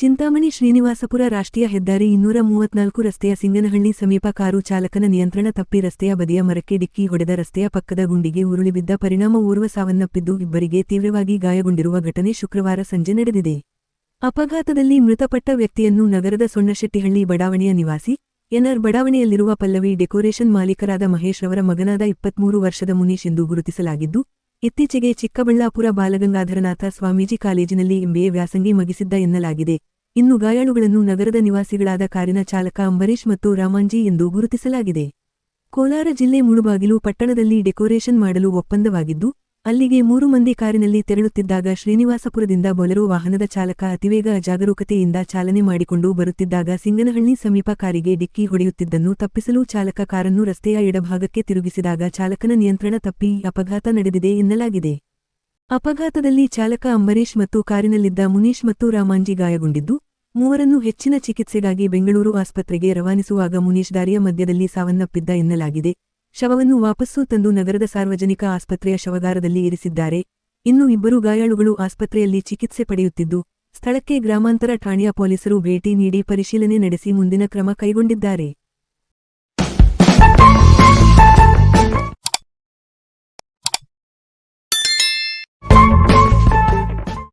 ಚಿಂತಾಮಣಿ ಶ್ರೀನಿವಾಸಪುರ ರಾಷ್ಟ್ರೀಯ ಹೆದ್ದಾರಿ ಇನ್ನೂರ ಮೂವತ್ನಾಲ್ಕು ರಸ್ತೆಯ ಸಿಂಗನಹಳ್ಳಿ ಸಮೀಪ ಕಾರು ಚಾಲಕನ ನಿಯಂತ್ರಣ ತಪ್ಪಿ ರಸ್ತೆಯ ಬದಿಯ ಮರಕ್ಕೆ ಡಿಕ್ಕಿ ಹೊಡೆದ ರಸ್ತೆಯ ಪಕ್ಕದ ಗುಂಡಿಗೆ ಉರುಳಿಬಿದ್ದ ಪರಿಣಾಮ ಓರ್ವ ಸಾವನ್ನಪ್ಪಿದ್ದು ಇಬ್ಬರಿಗೆ ತೀವ್ರವಾಗಿ ಗಾಯಗೊಂಡಿರುವ ಘಟನೆ ಶುಕ್ರವಾರ ಸಂಜೆ ನಡೆದಿದೆ. ಅಪಘಾತದಲ್ಲಿ ಮೃತಪಟ್ಟ ವ್ಯಕ್ತಿಯನ್ನು ನಗರದ ಸೊಣ್ಣಶೆಟ್ಟಿಹಳ್ಳಿ ಬಡಾವಣೆಯ ನಿವಾಸಿ ಎನ್ಆರ್ ಬಡಾವಣೆಯಲ್ಲಿರುವ ಪಲ್ಲವಿ ಡೆಕೋರೇಷನ್ ಮಾಲೀಕರಾದ ಮಹೇಶ್ ರವರ ಮಗನಾದ ಇಪ್ಪತ್ಮೂರು ವರ್ಷದ ಮುನೀಶ್ ಎಂದು ಗುರುತಿಸಲಾಗಿದ್ದು, ಇತ್ತೀಚೆಗೆ ಚಿಕ್ಕಬಳ್ಳಾಪುರ ಬಾಲಗಂಗಾಧರನಾಥ ಸ್ವಾಮೀಜಿ ಕಾಲೇಜಿನಲ್ಲಿ ಎಂಬಿಎ ವ್ಯಾಸಂಗಿ ಮಗಿಸಿದ್ದ ಎನ್ನಲಾಗಿದೆ. ಇನ್ನು ಗಾಯಾಳುಗಳನ್ನು ನಗರದ ನಿವಾಸಿಗಳಾದ ಕಾರಿನ ಚಾಲಕ ಅಂಬರೀಶ್ ಮತ್ತು ರಾಮಾಂಜಿ ಎಂದು ಗುರುತಿಸಲಾಗಿದೆ. ಕೋಲಾರ ಜಿಲ್ಲೆ ಮುಳುಬಾಗಿಲು ಪಟ್ಟಣದಲ್ಲಿ ಡೆಕೋರೇಷನ್ ಮಾಡಲು ಒಪ್ಪಂದವಾಗಿದ್ದು, ಅಲ್ಲಿಗೆ ಮೂರು ಮಂದಿ ಕಾರಿನಲ್ಲಿ ತೆರಳುತ್ತಿದ್ದಾಗ ಶ್ರೀನಿವಾಸಪುರದಿಂದ ಬೊಲರು ವಾಹನದ ಚಾಲಕ ಅತಿವೇಗ ಅಜಾಗರೂಕತೆಯಿಂದ ಚಾಲನೆ ಮಾಡಿಕೊಂಡು ಬರುತ್ತಿದ್ದಾಗ ಸಿಂಗನಹಳ್ಳಿ ಸಮೀಪ ಕಾರಿಗೆ ಡಿಕ್ಕಿ ಹೊಡೆಯುತ್ತಿದ್ದನ್ನು ತಪ್ಪಿಸಲು ಚಾಲಕ ಕಾರನ್ನು ರಸ್ತೆಯ ಎಡಭಾಗಕ್ಕೆ ತಿರುಗಿಸಿದಾಗ ಚಾಲಕನ ನಿಯಂತ್ರಣ ತಪ್ಪಿ ಅಪಘಾತ ನಡೆದಿದೆ ಎನ್ನಲಾಗಿದೆ. ಅಪಘಾತದಲ್ಲಿ ಚಾಲಕ ಅಂಬರೀಶ್ ಮತ್ತು ಕಾರಿನಲ್ಲಿದ್ದ ಮುನೀಶ್ ಮತ್ತು ರಾಮಾಂಜಿ ಗಾಯಗೊಂಡಿದ್ದು, ಮೂವರನ್ನು ಹೆಚ್ಚಿನ ಚಿಕಿತ್ಸೆಗಾಗಿ ಬೆಂಗಳೂರು ಆಸ್ಪತ್ರೆಗೆ ರವಾನಿಸುವಾಗ ಮುನೀಶ್ ದಾರಿಯ ಮಧ್ಯದಲ್ಲಿ ಸಾವನ್ನಪ್ಪಿದ್ದ ಎನ್ನಲಾಗಿದೆ. ಶವವನ್ನು ವಾಪಸ್ಸು ತಂದು ನಗರದ ಸಾರ್ವಜನಿಕ ಆಸ್ಪತ್ರೆಯ ಶವಗಾರದಲ್ಲಿ ಇರಿಸಿದ್ದಾರೆ. ಇನ್ನು ಇಬ್ಬರು ಗಾಯಾಳುಗಳು ಆಸ್ಪತ್ರೆಯಲ್ಲಿ ಚಿಕಿತ್ಸೆ ಪಡೆಯುತ್ತಿದ್ದು, ಸ್ಥಳಕ್ಕೆ ಗ್ರಾಮಾಂತರ ಠಾಣೆಯ ಪೊಲೀಸರು ಭೇಟಿ ನೀಡಿ ಪರಿಶೀಲನೆ ನಡೆಸಿ ಮುಂದಿನ ಕ್ರಮ ಕೈಗೊಂಡಿದ್ದಾರೆ.